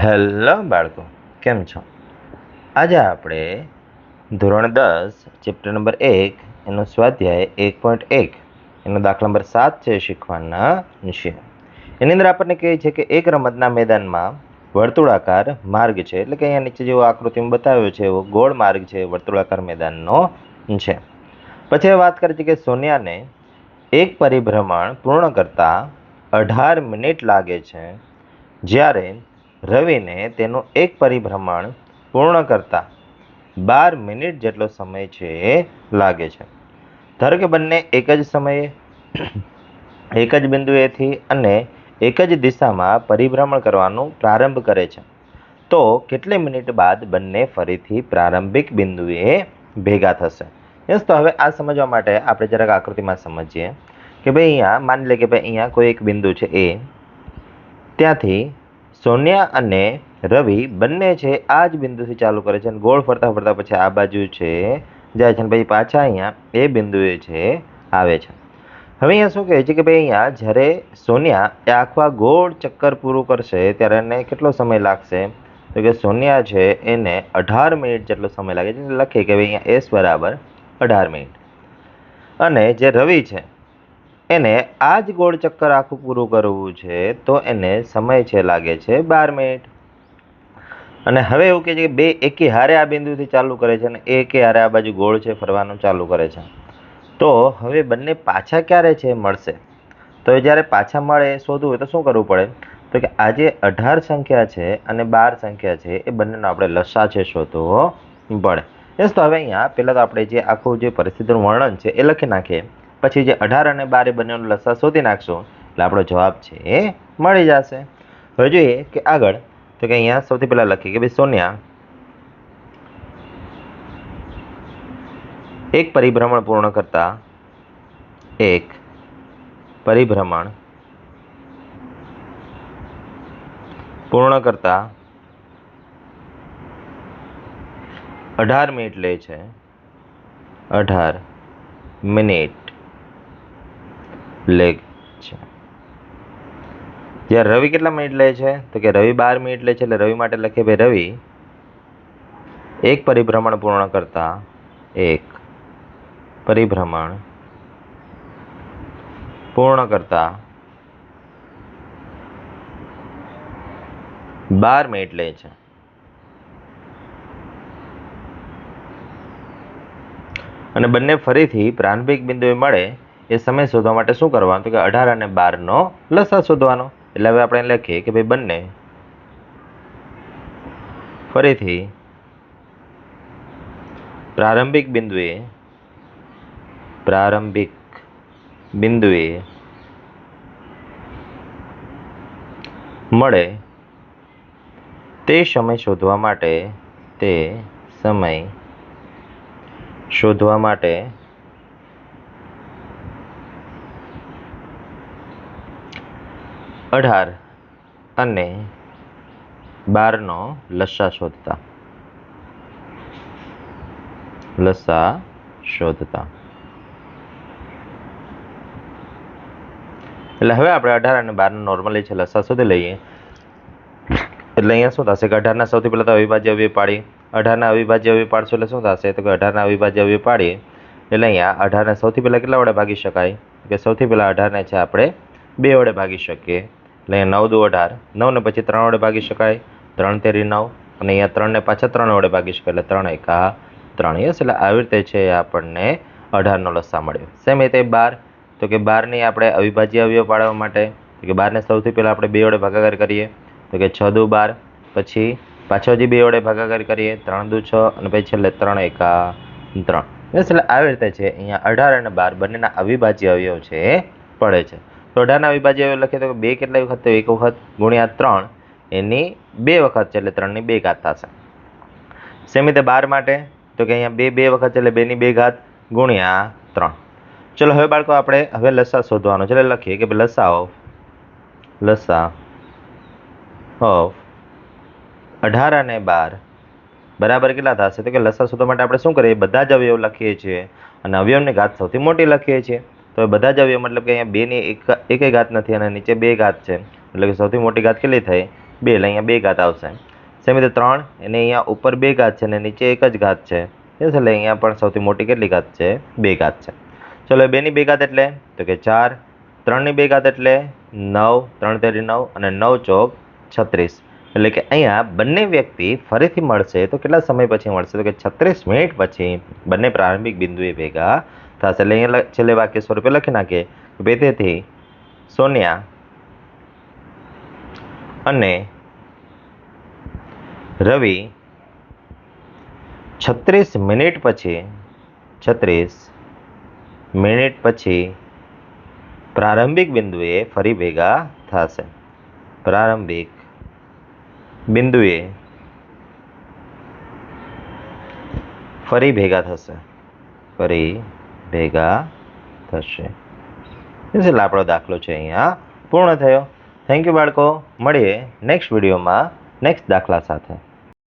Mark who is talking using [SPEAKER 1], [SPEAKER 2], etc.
[SPEAKER 1] Hello બાળકો, કેમ છો? આજે આપણે ધોરણ દસ, ચેપ્ટર નંબર એક, એનો સ્વાધ્યાય એક પોઈન્ટ એક, એનો દાખલા નંબર સાત છે શીખવાના છે. એની અંદર આપણને કહે છે કે એક રમતના મેદાનમાં વર્તુળાકાર માર્ગ છે. એટલે કે અહીંયા નીચે જેવો આકૃતિમાં બતાવ્યો છે, એવો ગોળ માર્ગ છે, વર્તુળાકાર મેદાનનો છે. પછી વાત કરે છે કે સોનિયાને એક પરિભ્રમણ પૂર્ણ કરતાં અઢાર મિનિટ લાગે છે, જ્યારે રવિને તેનું એક પરિભ્રમણ પૂર્ણ કરતા બાર મિનિટ જેટલો સમય છે એ લાગે છે. ધારો કે બંને એક જ સમયે, એક જ બિંદુએથી અને એક જ દિશામાં પરિભ્રમણ કરવાનું પ્રારંભ કરે છે. તો કેટલી મિનિટ બાદ બંને ફરીથી પ્રારંભિક બિંદુએ ભેગા થશે? યસ, તો હવે આ સમજવા માટે આપણે જરાક આકૃતિમાં સમજીએ કે ભાઈ અહીંયા, માની લે કે ભાઈ અહીંયા કોઈ એક બિંદુ છે એ, ત્યાંથી સોનિયા અને રવિ બંને છે આ જ બિંદુથી ચાલુ કરે છે અને ગોળ ફરતા ફરતા પછી આ બાજુ છે જાય છે અને પછી પાછા અહીંયા એ બિંદુએ છે આવે છે. હવે અહીંયા શું કહે છે કે ભાઈ અહીંયા જ્યારે સોનિયા એ આખવા ગોળ ચક્કર પૂરું કરશે ત્યારે એને કેટલો સમય લાગશે? તો કે સોનિયા છે એને અઢાર મિનિટ જેટલો સમય લાગે છે. લખીએ કે ભાઈ અહીંયા એસ બરાબર અઢાર મિનિટ. અને જે રવિ છે એને આ જ ગોળ ચક્કર આખું પૂરું કરવું છે, તો એને સમય છે લાગે છે બાર મિનિટ. અને હવે એવું કહે છે કે બે એકી હારે આ બિંદુથી ચાલુ કરે છે અને એક હારે આ બાજુ ગોળ છે ફરવાનું ચાલુ કરે છે. તો હવે બંને પાછા ક્યારે છે મળશે? તો જ્યારે પાછા મળે એ શોધવું હોય તો શું કરવું પડે? તો કે આ જે અઢાર સંખ્યા છે અને બાર સંખ્યા છે, એ બંનેનો આપણે લસા છે શોધવો પડે. એસ તો હવે અહીંયા પહેલાં તો આપણે જે આખું જે પરિસ્થિતિનું વર્ણન છે, એ લખી નાખીએ. પછી જે અઢાર અને બાર બંનેનો લસા શોધી નાખશો, એટલે આપણો જવાબ છે એ મળી જશે. હવે જોઈએ કે આગળ, તો કે અહીંયા સૌથી પહેલાં લખીએ કે ભાઈ સોનિયા, એક પરિભ્રમણ પૂર્ણ કરતા એક પરિભ્રમણ પૂર્ણ કરતા અઢાર મિનિટ લે છે. અઢાર મિનિટ. લે છે. જ્યારે રવિ કેટલા મિનિટ લે છે? તો કે રવિ બાર મિનિટ લે છે એટલે રવિ માટે લખીએ ભાઈ રવિ, એક પરિભ્રમણ પૂર્ણ કરતા એક પરિભ્રમણ પૂર્ણ કરતા બાર મિનિટ લે છે. અને બંને ફરીથી પ્રારંભિક બિંદુએ મળે એ સમય શોધવા માટે શું કરવાનું? તો કે અઢાર અને બારનો લસા શોધવાનો. એટલે હવે આપણે લખીએ કે ભાઈ બંને ફરીથી પ્રારંભિક બિંદુએ પ્રારંભિક બિંદુએ મળે તે સમય શોધવા માટે તે સમય શોધવા માટે અઢાર અને બારનો લસા શોધતા. લસા શોધતા. એટલે હવે આપણે અઢાર અને બારનો નોર્મલી છે લસા શોધી લઈએ, એટલે અહીંયા શું થશે કે અઢારના સૌથી પહેલાં તો અવિભાજ્ય અવયવ પાડી અઢારના અવિભાજ્ય અવયવ પાડશું એટલે શું થશે તો કે અઢારના અવિભાજ્ય અવયવ પાડીએ, એટલે અહીંયા અઢારને સૌથી પહેલાં કેટલા વડે ભાગી શકાય? કે સૌથી પહેલાં અઢારને છે આપણે બે વડે ભાગી શકીએ. એટલે અહીંયા નવ દુ અઢાર. નવને પછી ત્રણ વડે ભાગી શકાય. ત્રણ તેરી નવ અને અહીંયા ત્રણને પાછા ત્રણ વડે ભાગી શકાય. એટલે ત્રણ એકા. ત્રણ. યસ, એટલે આવી રીતે છે એ આપણને અઢારનો લસ્સા મળ્યો. સેમ રીતે બાર. તો કે બારની આપણે અવિભાજ્ય અવયવ પાડવા માટે, તો કે બારને સૌથી પહેલાં આપણે બે વડે ભાગાકાર કરીએ. તો કે છ દુ બાર, પછી પાછો હજી બે વડે ભાગાકાર કરીએ, ત્રણ દુ છ અને પછી છેલ્લે ત્રણ એકા. ત્રણ. એટલે આવી રીતે છે. અહીંયા અઢાર અને બાર બંનેના અવિભાજ્ય અવયવ છે એ પડે છે. તો વિભાજ્ય લખીએ તો બે કેટલા વખત તો એક વખત ગુણ્યા ત્રણ. એની બે વખત છે એટલે ત્રણની બે ઘાત થશે. સેમ રીતે બાર માટે તો કે અહીંયા બે બે વખત છે એટલે બેની બે ઘાત ગુણ્યા ત્રણ. ચલો હવે બાળકો આપણે હવે લસા શોધવાનો છે. એટલે લખીએ કે લસા ઓફ લસા ઓફ અઢાર અને બાર બરાબર કેટલા થશે? તો કે લસા શોધવા માટે આપણે શું કરીએ? બધા જ અવયવ લખીએ છીએ અને અવયવની ઘાત સૌથી મોટી લખીએ છીએ. તો એ બધા જ અવયવ મતલબ કે અહીંયા બેની એક એકેય ઘાત નથી અને નીચે બે ઘાત છે. એટલે કે સૌથી મોટી ઘાત કેટલી થઈ? બે, એટલે અહીંયા બે ઘાત આવશે. સેમ રીતે ત્રણ, એને અહીંયા ઉપર બે ઘાત છે અને નીચે એક જ ઘાત છે. એ એટલે અહીંયા પણ સૌથી મોટી કેટલી ઘાત છે? બે ઘાત છે. ચલો બેની બે ઘાત એટલે? તો કે ચાર, ત્રણની બે ઘાત એટલે નવ, ત્રણ તેરી નવ અને નવ ચોક છત્રીસ. એટલે કે અહીંયા બંને વ્યક્તિ ફરીથી મળશે તો કેટલા સમય પછી મળશે? તો કે છત્રીસ મિનિટ પછી બંને પ્રારંભિક બિંદુએ ભેગા થશે એટલે અહીંયા છેલ્લે વાક્ય સ્વરૂપે લખી નાખીએ બે તેથી સોનિયા અને રવિ છત્રીસ મિનિટ પછી છત્રીસ મિનિટ પછી પ્રારંભિક બિંદુએ ફરી ભેગા થશે પ્રારંભિક બિંદુએ ફરી ભેગા થશે ફરી ભેગા થશે. એટલે આપણો દાખલો છે અહીંયા પૂર્ણ થયો. થેન્ક યુ બાળકો. મળીએ નેક્સ્ટ વિડીયોમાં નેક્સ્ટ દાખલા સાથે.